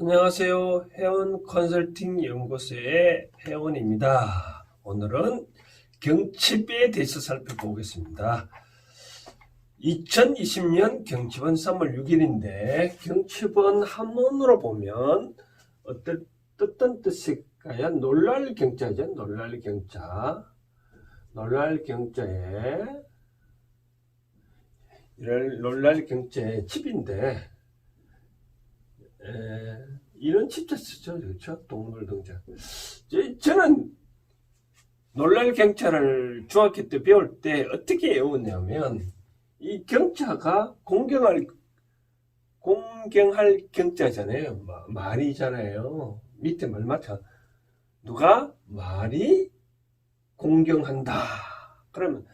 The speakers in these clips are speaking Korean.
안녕하세요. 회원 컨설팅 연구소의 회원입니다. 오늘은 경칩에 대해서 살펴보겠습니다. 2020년 경칩은 3월 6일인데 경칩은 한문으로 보면 어떤 어떤 뜻일까요? 놀랄 경자죠. 놀랄 경자. 놀랄 경자에 이럴 놀랄 경자의 칩인데 에, 이런 칩자 쓰죠. 그렇죠? 동물 등장. 저- 저는 놀랄 경차를 중학교 때 배울 때 어떻게 외웠냐면 이 경차가 공경할 공경할 경자잖아요. 마- 말이잖아요. 밑에 말 맞춰. 누가 말이 공경한다. 그러면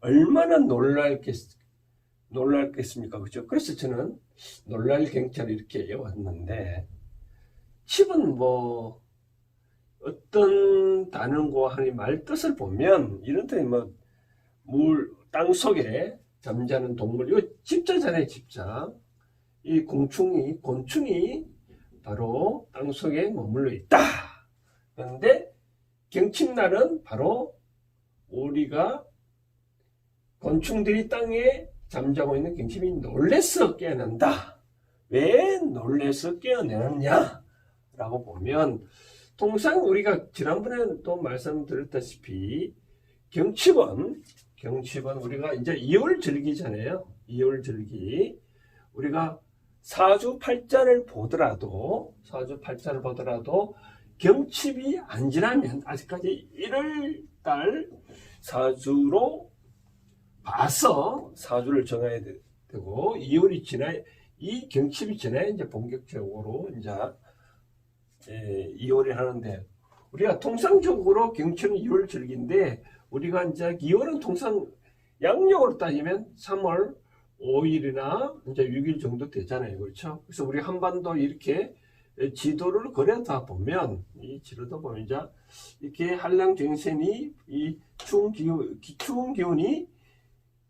얼마나 놀랄겠 놀랄겠습니까? 그죠? 그래서 저는 놀랄 경찰을 이렇게 외웠는데 칩은 뭐 어떤 단어고 하니 말 뜻을 보면 이런 뜻이 뭐물 땅 속에 잠자는 동물 이거 집자잖아요 집자 이 공충이 곤충이 바로 땅 속에 머물러 있다 그런데 경칩날은 바로 우리가 곤충들이 땅에 잠자고 있는 경칩이 놀래서 깨어난다. 왜 놀래서 깨어내느냐? 라고 보면, 통상 우리가 지난번에도 말씀드렸다시피, 경칩은, 경칩은 우리가 이제 2월 절기잖아요. 2월 절기. 우리가 사주 팔자를 보더라도, 사주 팔자를 보더라도, 경칩이 안 지나면, 아직까지 1월 달 사주로 봐서 사주를 정해야 되- 되고 2월이 지나 이 경칩이 지나야 이제 본격적으로 이제 예, 2월에 하는데 우리가 통상적으로 경칩은 2월 절기인데 우리가 이제 2월은 통상 양력으로 따지면 3월 5일이나 이제 6일 정도 되잖아요. 그렇죠? 그래서 우리 한반도 이렇게 지도를 그려다 보면 이 지도도 보면 이제 이렇게 한량 정선이 이 추운 기운 추운 기운이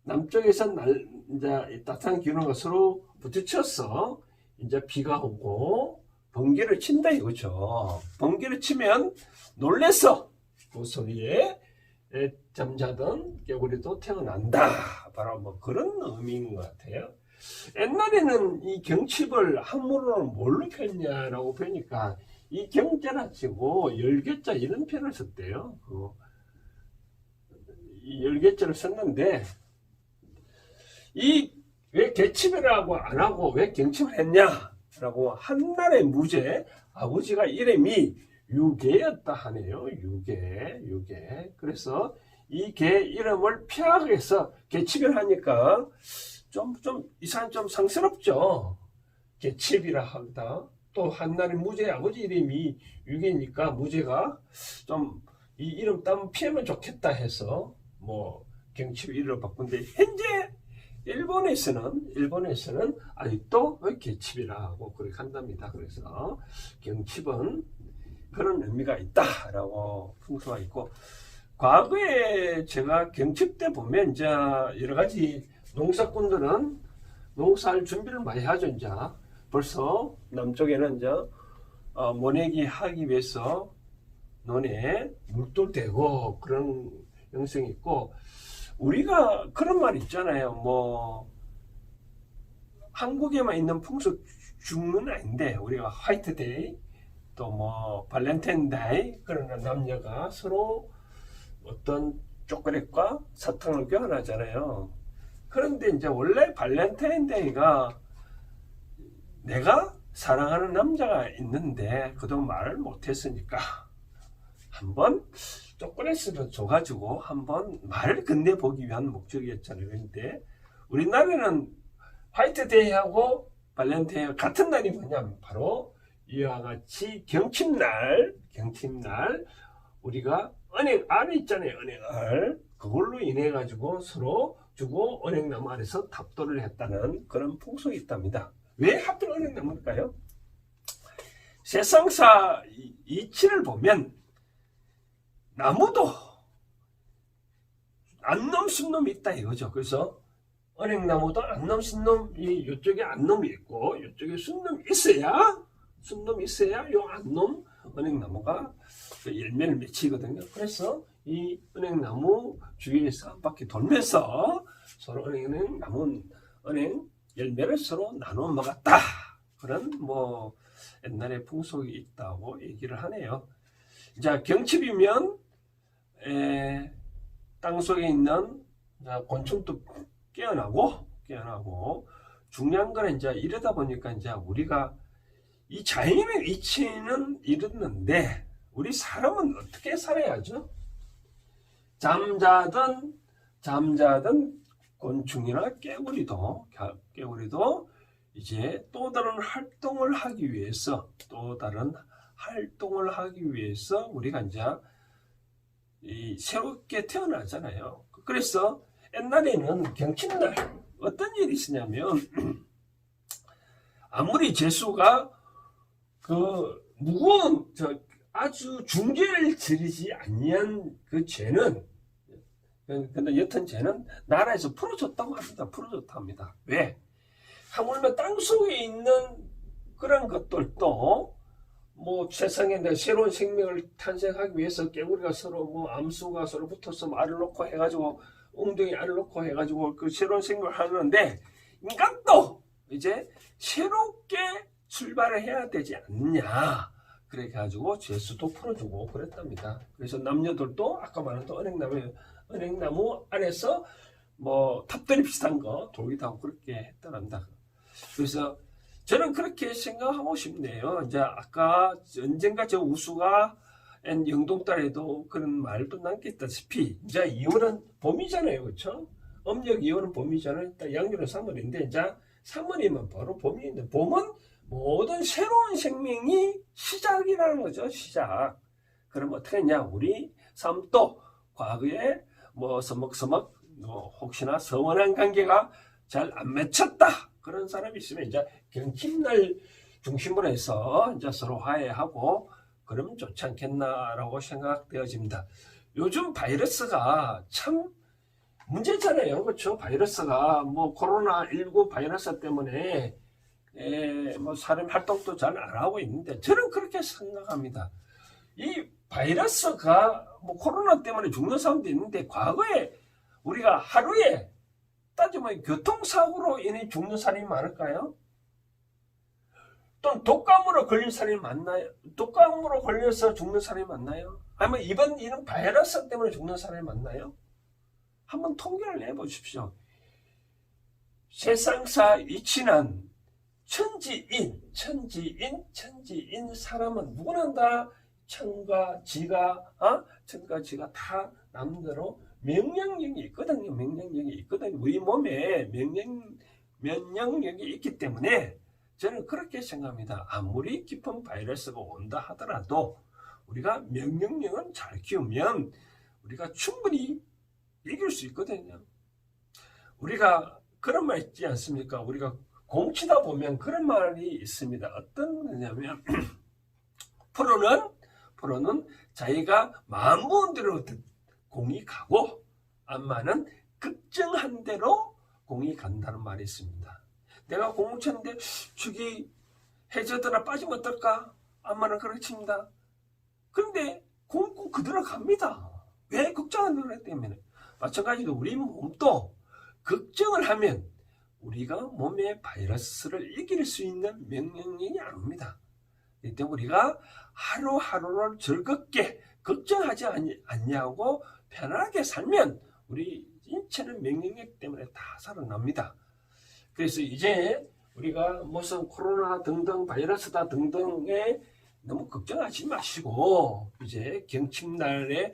남쪽에서 날 이제 따뜻한 기운과 서로 부딪혀서 이제 비가 오고 번개를 친다 이거죠. 번개를 치면 놀래서 그 소리에 에, 잠자던 개구리도 태어난다. 바로 뭐 그런 의미인 것 같아요. 옛날에는 이 경칩을 한문으로 뭘로 폈냐라고 보니까 이 경자라 치고 열개자 이런 표현을 썼대요. 그, 이 열개자를 썼는데 이 왜 개칩이라고 안 하고 왜 경칩을 했냐라고 한날의 무죄 아버지가 이름이 유계였다 하네요. 유계, 유계. 그래서 이 개 이름을 폐하해서 개칩을 하니까 좀, 좀, 이상 좀 상스럽죠. 개칩이라 하다. 또 한날의 무죄 아버지 이름이 유계니까 무죄가 좀 이 이름 따면 피하면 좋겠다 해서 뭐 경칩 이름을 바꾼데 현재 일본에서는 일본에서는 아직도 개칩이라고 그렇게 한답니다. 그래서 경칩은 그런 의미가 있다라고 풍수가 있고 과거에 제가 경칩 때 보면 이제 여러 가지 농사꾼들은 농사할 준비를 많이 하죠. 이제 벌써 남쪽에는 이제 어, 모내기 하기 위해서 논에 물도 대고 그런 형성이 있고 우리가 그런 말 있잖아요. 뭐 한국에만 있는 풍속 중은 아닌데 우리가 화이트데이 또 뭐 발렌타인데이 그런 남녀가 서로 어떤 초콜릿과 사탕을 교환하잖아요. 그런데 이제 원래 발렌타인데이가 내가 사랑하는 남자가 있는데 그동안 말을 못했으니까 한번 초콜릿을 줘가지고 한번 말을 건네보기 위한 목적이었잖아요. 그런데 우리나라는 화이트데이하고 발렌타인이 같은 날이 뭐냐면 바로 이와 같이 경칩날, 경칩날 우리가 은행 알 있잖아요. 은행 알 그걸로 인해 가지고 서로 주고 은행나무 아래서 답도를 했다는 그런 풍속이 있답니다. 왜 하필 은행나무일까요? 세상사 이- 이치를 보면 나무도 안놈 순놈이 있다 이거죠. 그래서 은행나무도 안놈 순놈이 이쪽에 안 놈이 있고 이쪽에 순놈이 있어야 순놈이 있어야 요 안놈 은행나무가 그 열매를 맺히거든요. 그래서 이 은행나무 주위에서 한 바퀴 돌면서 서로 은행 나무 은행 열매를 서로 나눠 먹었다. 그런 뭐 옛날에 풍속이 있다고 얘기를 하네요. 자 경칩이면 에, 땅 속에 있는 자, 곤충도 깨어나고 깨어나고 중요한 거는 이제 이러다 보니까 이제 우리가 이 자연의 위치는 이렇는데 우리 사람은 어떻게 살아야죠? 잠자든 잠자든 곤충이나 깨구리도 깨구리도 이제 또 다른 활동을 하기 위해서 또 다른 활동을 하기 위해서 우리가 이제 이 새롭게 태어나잖아요. 그래서 옛날에는 경칩날 어떤 일이 있었냐면 아무리 재수가 그 무거운 저 아주 중죄를 지르지 아니한 그 죄는 근데 여튼 죄는 나라에서 풀어줬다고 합니다. 풀어줬다 합니다. 왜? 하물며 땅 속에 있는 그런 것들도 뭐 세상에 내 새로운 생명을 탄생하기 위해서 깨구리가 서로 뭐 암수가 서로 붙어서 뭐 알을 놓고 해가지고 웅덩이 알을 놓고 해가지고 그 새로운 생명을 하는데 인간도 이제 새롭게 출발을 해야 되지 않느냐 그래 가지고 죄수도 풀어주고 그랬답니다. 그래서 남녀들도 아까 말한 또 은행나무 은행나무 안에서 뭐 탑들이 비슷한 거 돌기도 하고 그렇게 했다란다. 그래서 저는 그렇게 생각하고 싶네요. 이제 아까 언젠가 저 우수가 엔 영동딸에도 그런 말도 남겼다시피 이제 2월은 봄이잖아요. 그렇죠? 음력 2월은 봄이잖아요. 딱 양력은 3월인데 이제 3월이면 바로 봄인데 봄은 모든 새로운 생명이 시작이라는 거죠. 시작. 그럼 어떻게 했냐? 우리 삶도 과거에 뭐 서먹서먹 뭐 혹시나 서운한 관계가 잘 안 맺혔다. 그런 사람이 있으면 이제 경칩날 중심으로 해서 이제 서로 화해하고 그러면 좋지 않겠나라고 생각되어집니다. 요즘 바이러스가 참 문제잖아요. 그렇죠? 바이러스가 뭐 코로나19 바이러스 때문에 에, 뭐 사람 활동도 잘 안 하고 있는데 저는 그렇게 생각합니다. 이 바이러스가 뭐 코로나 때문에 죽는 사람도 있는데 과거에 우리가 하루에 따지면 교통사고로 인해 죽는 사람이 많을까요? 또는 독감으로 걸린 사람이 많나요? 독감으로 걸려서 죽는 사람이 많나요? 아니면 이번 이런 바이러스 때문에 죽는 사람이 많나요? 한번 통계를 내보십시오. 세상사 위치는 천지인, 천지인, 천지인 사람은 누구나 다 천과 지가, 어? 천과 지가 다 남대로 면역력이 있거든요. 면역력이 있거든요. 우리 몸에 면역, 면역력이 있기 때문에 저는 그렇게 생각합니다. 아무리 깊은 바이러스가 온다 하더라도 우리가 면역력은 잘 키우면 우리가 충분히 이길 수 있거든요. 우리가 그런 말 있지 않습니까? 우리가 공치다 보면 그런 말이 있습니다. 어떤 거냐면 프로는 프로는 자기가 마음 먹은 대로 공이 가고 안마는 급정한 대로 공이 간다는 말이 있습니다. 내가 공을 쳤는데 저기 해저드나 빠지면 어떨까? 안마는 그렇게 칩니다. 그런데 공은 그대로 갑니다. 왜 걱정하는 거기 때문에 마찬가지로 우리 몸도 걱정을 하면 우리가 몸의 바이러스를 이길 수 있는 명령이 안 옵니다. 이 때문에 우리가 하루하루를 즐겁게 걱정하지 않냐고 편하게 살면 우리 인체는 명령력 때문에 다 살아납니다. 그래서 이제 우리가 무슨 코로나 등등 바이러스다 등등에 너무 걱정하지 마시고 이제 경칩날의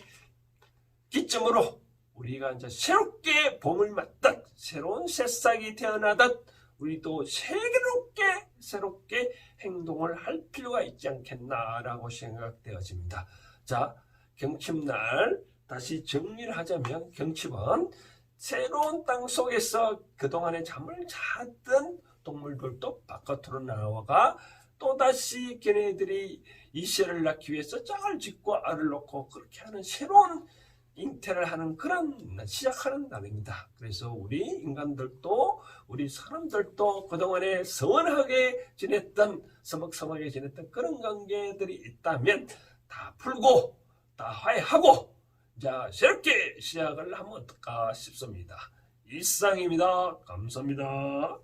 기점으로 우리가 이제 새롭게 봄을 맞듯 새로운 새싹이 태어나듯 우리도 새롭게 새롭게 행동을 할 필요가 있지 않겠나라고 생각되어집니다. 자, 경칩날 다시 정리를 하자면 경칩은 새로운 땅 속에서 그동안에 잠을 잤던 동물들도 바깥으로 나와가 또다시 걔네들이 이세를 낳기 위해서 짝을 짓고 알을 놓고 그렇게 하는 새로운 잉태를 하는 그런 시작하는 날입니다. 그래서 우리 인간들도 우리 사람들도 그동안에 서운하게 지냈던 서먹서먹하게 지냈던 그런 관계들이 있다면 다 풀고 다 화해하고 자, 새롭게 시작을 하면 어떨까 싶습니다. 일상입니다. 감사합니다.